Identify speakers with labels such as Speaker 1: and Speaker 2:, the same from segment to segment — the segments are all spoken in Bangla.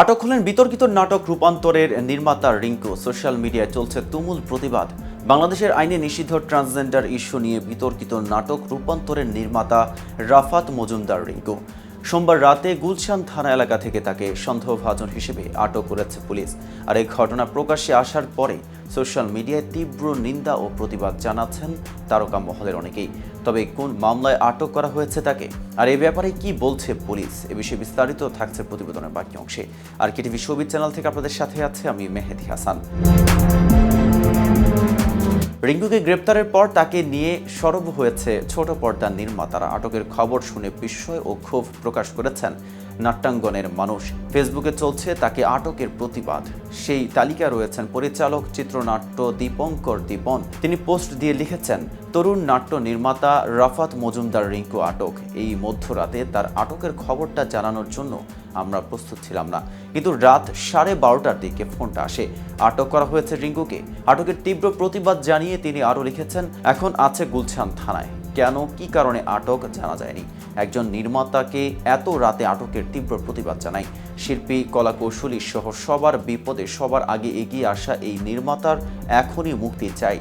Speaker 1: আটক হলেন বিতর্কিত নাটক রূপান্তরের নির্মাতা রিঙ্কু। সোশ্যাল মিডিয়ায় চলছে তুমুল প্রতিবাদ। বাংলাদেশের আইনে নিষিদ্ধ ট্রান্সজেন্ডার ইস্যু নিয়ে বিতর্কিত নাটক রূপান্তরের নির্মাতা রাফাত মজুমদার রিঙ্কু। সোমবার রাতে গুলশান থানা এলাকা থেকে তাকে সন্দেহভাজন হিসেবে আটক করেছে পুলিশ। আর এই ঘটনা প্রকাশ্যে আসার পরে সোশ্যাল মিডিয়ায় তীব্র নিন্দা ও প্রতিবাদ জানাচ্ছেন তারকা মহলের অনেকেই। তবে কোন মামলায় আটক করা হয়েছে তাকে? আর এ ব্যাপারে কি বলছে পুলিশ? এ বিষয়ে বিস্তারিত থাকছে প্রতিবেদনের বাকি অংশে। আর কেটিভি সবিজ চ্যানেল থেকে আপনাদের সাথে আছে আমি মেহেদি হাসান। রিঙ্কুকে গ্রেপ্তারের পর তাকে নিয়ে সরব হয়েছে ছোট পর্দার নির্মাতারা। আটকের খবর শুনে বিস্ময় ও ক্ষোভ প্রকাশ করেছেন নাট্যাঙ্গনের মানুষ। ফেসবুকে চলছে তাকে আটকের প্রতিবাদ। সেই তালিকা রয়েছেন পরিচালক চিত্রনাট্য দীপঙ্কর দীপন। তিনি পোস্ট দিয়ে লিখেছেন, তরুণ নাট্য নির্মাতা রাফাত মজুমদার রিঙ্কু আটক। এই মধ্যরাতে তার আটকের খবরটা জানানোর জন্য আমরা প্রস্তুত ছিলাম না। কিন্তু রাত সাড়ে বারোটার দিকে ফোনটা আসে। আটক করা হয়েছে রিঙ্কুকে। আটকের তীব্র প্রতিবাদ জানিয়ে তিনি আরও লিখেছেন, এখন আছে গুলশান থানায়। কেন, কি কারণে আটক জানা যায়নি? একজন নির্মাতাকে এত রাতে আটকের তীব্র প্রতিবাদ জানায়। শিল্পী, কলাকৌশলী সহ সবার বিপদে সবার আগে এগিয়ে আসা এই নির্মাতার এখনই মুক্তি চাই।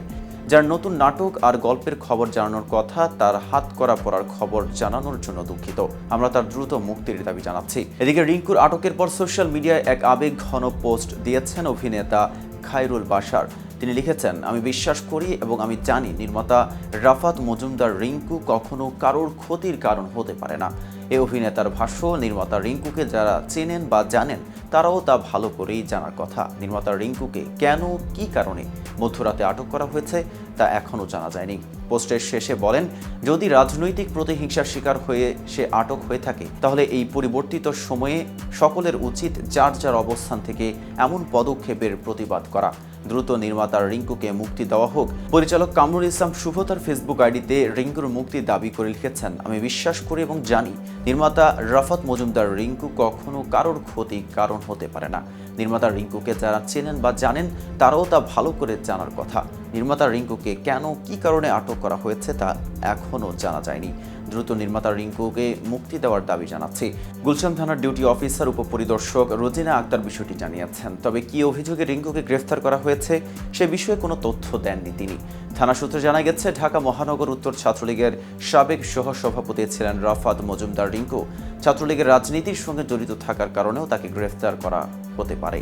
Speaker 1: যার নতুন নাটক আর গল্পের খবর জানানোর কথা, তার হাত করা পড়ার খবর জানানোর জন্য দুঃখিত। আমরা তার দ্রুত মুক্তির দাবি জানাচ্ছি। এদিকে রিঙ্কুর আটকের পর সোশ্যাল মিডিয়ায় এক আবেগ ঘন পোস্ট দিয়েছেন অভিনেতা খায়রুল বাশার। তিনি লিখেছেন, আমি বিশ্বাস করি এবং আমি জানি নির্মাতা রাফাত মজুমদার রিঙ্কু কখনো কারোর ক্ষতির কারণ হতে পারে না। এ অভিনেতার ভাষ্য, নির্মাতা রিঙ্কুকে যারা চেনেন বা জানেন, তারাও তা ভালো করেই জানার কথা। নির্মাতা রিঙ্কুকে কেন, কি কারণে মধ্যরাতে আটক করা হয়েছে, তা এখনও জানা যায়নি। পোস্টের শেষে বলেন, যদি রাজনৈতিক প্রতিহিংসার শিকার হয়ে সে আটক হয়ে থাকে, তাহলে এই পরিবর্তিত সময়ে সকলের উচিত যার যার অবস্থান থেকে এমন পদক্ষেপের প্রতিবাদ করা। দ্রুত নির্মাতা রিঙ্কুকে মুক্তি দেওয়া হোক। পরিচালক কামরুল ইসলাম শুভ তার ফেসবুক আইডিতে রিঙ্কুর মুক্তি দাবি করে লিখেছেন, আমি বিশ্বাস করি এবং জানি নির্মাতা রাফাত মজুমদার রিঙ্কু কখনো কারোর ক্ষতি কারণ হতে পারে না। নির্মাতা রিঙ্কুকে যারা চেনেন বা জানেন, তারাও তা ভালো করে জানার কথা। নির্মাতা রিঙ্কুকে কেন কি কারণে আটক করা হয়েছে তা এখনও জানা যায়নি। দ্রুত নির্মাতা রিঙ্কুকে মুক্তি দেওয়ার দাবি জানাচ্ছি। গুলশান থানার ডিউটি অফিসার, উপপরিদর্শক রোজিনা আক্তার বিষয়টি জানিয়েছেন। তবে কি অভিযোগে রিঙ্কুকে গ্রেফতার করা হয়েছে সে বিষয়ে কোনো তথ্য দেননি তিনি। থানা সূত্রে জানা গেছে, ঢাকা মহানগর উত্তর ছাত্রলীগের সাবেক সহ সভাপতি ছিলেন রাফাত মজুমদার রিঙ্কু। ছাত্রলীগের রাজনীতির সঙ্গে জড়িত থাকার কারণেও তাকে গ্রেফতার করা হতে পারে।